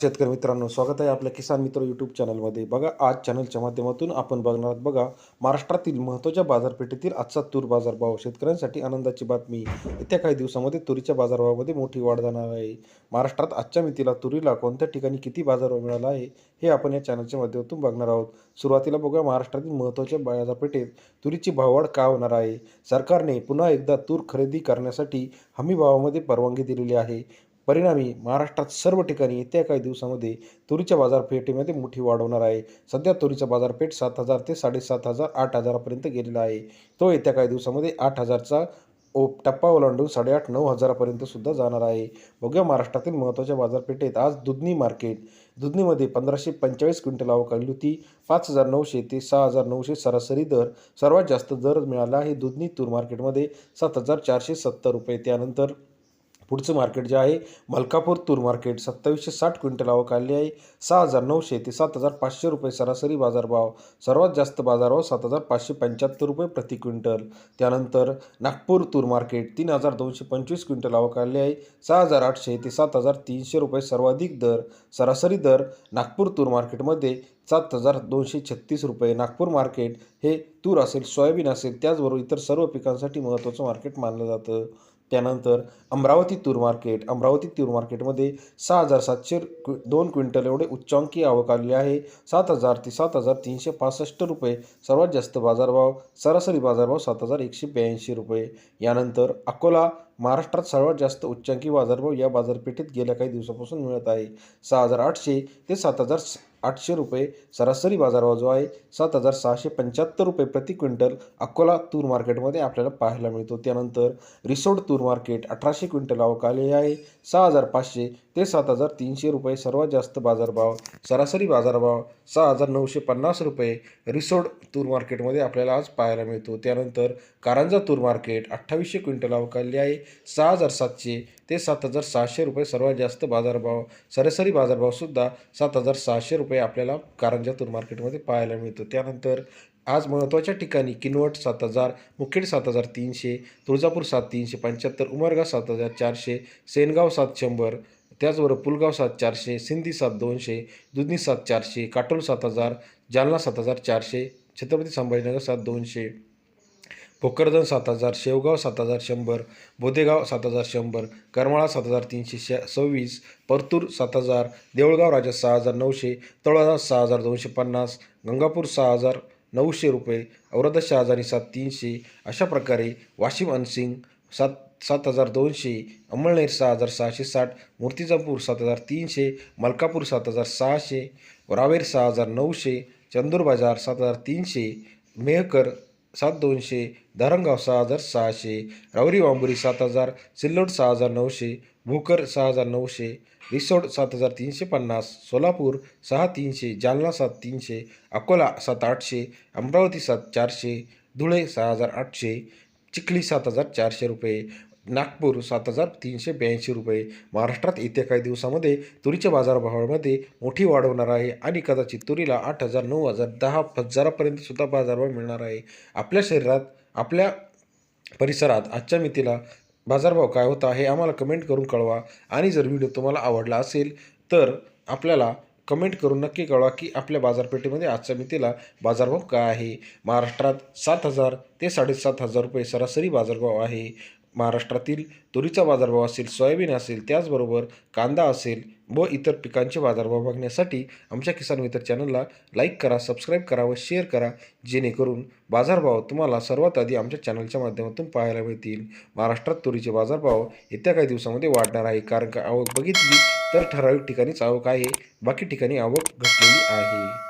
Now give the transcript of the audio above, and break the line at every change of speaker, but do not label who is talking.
शेतकरी मित्रांनो स्वागत आहे आपल्या किसान मित्र यूट्यूब चॅनलमध्ये बघा आज चॅनलच्या माध्यमातून आपण बघणार आहोत बघा महाराष्ट्रातील महत्त्वाच्या बाजारपेठेतील आजचा तूर बाजारभाव. शेतकऱ्यांसाठी आनंदाची बातमी. येत्या काही दिवसामध्ये तुरीच्या बाजारभावामध्ये मोठी वाढ जाणार आहे. महाराष्ट्रात आजच्या मितीला तुरीला कोणत्या ठिकाणी किती बाजारभाव मिळाला आहे हे आपण या चॅनलच्या माध्यमातून बघणार आहोत. सुरुवातीला बघूया महाराष्ट्रातील महत्त्वाच्या बाजारपेठेत तुरीची भाववाढ का होणार आहे? सरकारने पुन्हा एकदा तूर खरेदी करण्यासाठी हमी भावामध्ये परवानगी दिलेली आहे. परिणामी महाराष्ट्रात सर्व ठिकाणी येत्या काही दिवसामध्ये तुरीच्या बाजारपेठेमध्ये मोठी वाढ होणार आहे. सध्या तुरीचा बाजारपेठ सात हजार ते साडेसात हजार आठ हजारापर्यंत गेलेला आहे. तो येत्या काही दिवसामध्ये आठ हजारचा ओ टप्पा ओलांडून साडेआठ नऊ हजारापर्यंत सुद्धा जाणार आहे. बघूया महाराष्ट्रातील महत्त्वाच्या बाजारपेठेत आज दुधनी मार्केट. दुधनीमध्ये पंधराशे पंचेचाळीस क्विंटल आवक आली होती. पाच हजार नऊशे ते सहा हजार नऊशे सरासरी दर सर्वात जास्त दर मिळाला आहे दुधनी तूर मार्केटमध्ये सात हजार चारशे सत्तर रुपये त्यानंतर. पुढचं मार्केट जे आहे मलकापूर तूर मार्केट सत्तावीसशे साठ क्विंटल आवक आली आहे. सहा हजार नऊशे ते सात हजार पाचशे रुपये सरासरी बाजारभाव सर्वात जास्त बाजारभाव सात हजार पाचशे पंच्याहत्तर रुपये प्रति क्विंटल. त्यानंतर नागपूर तूर मार्केट तीन हजार दोनशे पंचवीस क्विंटल आवक आली आहे. सहा हजार आठशे ते सात हजार तीनशे रुपये सर्वाधिक दर सरासरी दर नागपूर तूर मार्केटमध्ये सात हजार दोनशे छत्तीस रुपये. नागपूर मार्केट हे तूर असेल सोयाबीन असेल त्याचबरोबर इतर सर्व पिकांसाठी महत्त्वाचं मार्केट मानलं जातं. त्यानंतर अमरावती तूर मार्केट अमरावती तूर मार्केटमध्ये सहा हजार सातशे क्वि दोन क्विंटल एवढे उच्चांकी आवक आलेली आहे. सात हजार ते सात हजार तीनशे पासष्ट रुपये. सर्वात जास्त बाजारभाव सरासरी बाजारभाव सात हजार एकशे ब्याऐंशी रुपये. यानंतर अकोला महाराष्ट्रात सर्वात जास्त उच्चांकी बाजारभाव या बाजारपेठेत गेल्या काही दिवसापासून मिळत आहे. सहा हजार आठशे ते सात हजार आठशे रुपये सरासरी बाजारभाव जो आहे सात हजार सहाशे पंच्याहत्तर रुपये प्रति क्विंटल अकोला तूर मार्केटमध्ये आपल्याला पाहायला मिळतो. त्यानंतर रिसोड तूर मार्केट अठराशे क्विंटल अवकाले आहे. सहा हजार पाचशे ते सात हजार तीनशे रुपये सर्वात जास्त बाजारभाव सरासरी बाजारभाव सहा हजार नऊशे पन्नास रुपये रिसोड तूर मार्केटमध्ये आपल्याला आज पाहायला मिळतो. त्यानंतर कारंजा तूर मार्केट अठ्ठावीसशे क्विंटल अवकाली आहे. सहा हजार सातशे ते सात हजार सहाशे रुपये सर्वात जास्त बाजारभाव सरासरी बाजारभावसुद्धा सात हजार सहाशे रुपये आपल्याला कारंजातून मार्केटमध्ये पाहायला मिळतो. त्यानंतर आज महत्त्वाच्या ठिकाणी किनवट सात हजार मुखेड सात हजार तीनशे तुळजापूर सात तीनशे पंच्याहत्तर उमरगा सात हजार चारशे सेनगाव सात शंभर त्याचबरोबर पुलगाव सात चारशे सिंधी सात दोनशे दुधनी सात चारशे काटोल सात हजार जालना सात हजार चारशे छत्रपती संभाजीनगर सात दोनशे. भोकरदन सात हजार शेवगाव सात हजार शंभर बोदेगाव सात हजार शंभर करमाळा सात हजार तीनशे श सव्वीस परतूर सात हजार देऊळगाव राजा सहा हजार नऊशे तळोदा सहा हजार दोनशे पन्नास गंगापूर सहा हजार नऊशे रुपये औरदा सहा हजार सात तीनशे अशा प्रकारे वाशिम अनसिंग सात सात हजार दोनशे अमळनेर सहा हजार सहाशे साठ मूर्तिजापूर सात हजार तीनशे मलकापूर सात हजार सहाशे रावेर सहा हजार नऊशे चंदूर बाजार सात हजार तीनशे मेहकर सात दोनशे धरणगाव सहा हजार सहाशे रावरी वांबुरी सात हजार सिल्लोड सहा हजार नऊशे भोकर सहा हजार नऊशे रिसोड सात हजार तीनशे पन्नास सोलापूर सहा तीनशे जालना सात तीनशे अकोला सात आठशे अमरावती सात चारशे धुळे सहा हजार आठशे चिखली सात हजार चारशे रुपये नागपूर सात हजार तीनशे ब्याऐंशी रुपये. महाराष्ट्रात येत्या काही दिवसामध्ये तुरीच्या बाजारभावामध्ये मोठी वाढ होणार आहे आणि कदाचित तुरीला आठ हजार नऊ हजार दहा हजारापर्यंत सुद्धा बाजारभाव मिळणार आहे. आपल्या शरीरात आपल्या परिसरात आजच्या मितीला बाजारभाव काय होता हे आम्हाला कमेंट करून कळवा. आणि जर व्हिडिओ तुम्हाला आवडला असेल तर आपल्याला कमेंट करून नक्की कळवा की आपल्या बाजारपेठेमध्ये आजच्या मितीला बाजारभाव काय आहे. महाराष्ट्रात सात हजार ते साडेसात हजार रुपये सरासरी बाजारभाव आहे. महाराष्ट्रातील तुरीचा बाजारभाव असेल सोयाबीन असेल त्याचबरोबर कांदा असेल व इतर पिकांचे बाजारभाव बघण्यासाठी आमच्या किसान मित्र चॅनलला लाईक करा सबस्क्राईब करा व शेअर करा जेणेकरून बाजारभाव तुम्हाला सर्वात आधी आमच्या चॅनलच्या माध्यमातून पाहायला मिळतील. महाराष्ट्रात तुरीचे बाजारभाव येत्या काही दिवसामध्ये वाढणार आहे कारण का आवक बघितली तर ठराविक ठिकाणीच आवक आहे बाकी ठिकाणी आवक घटलेली आहे.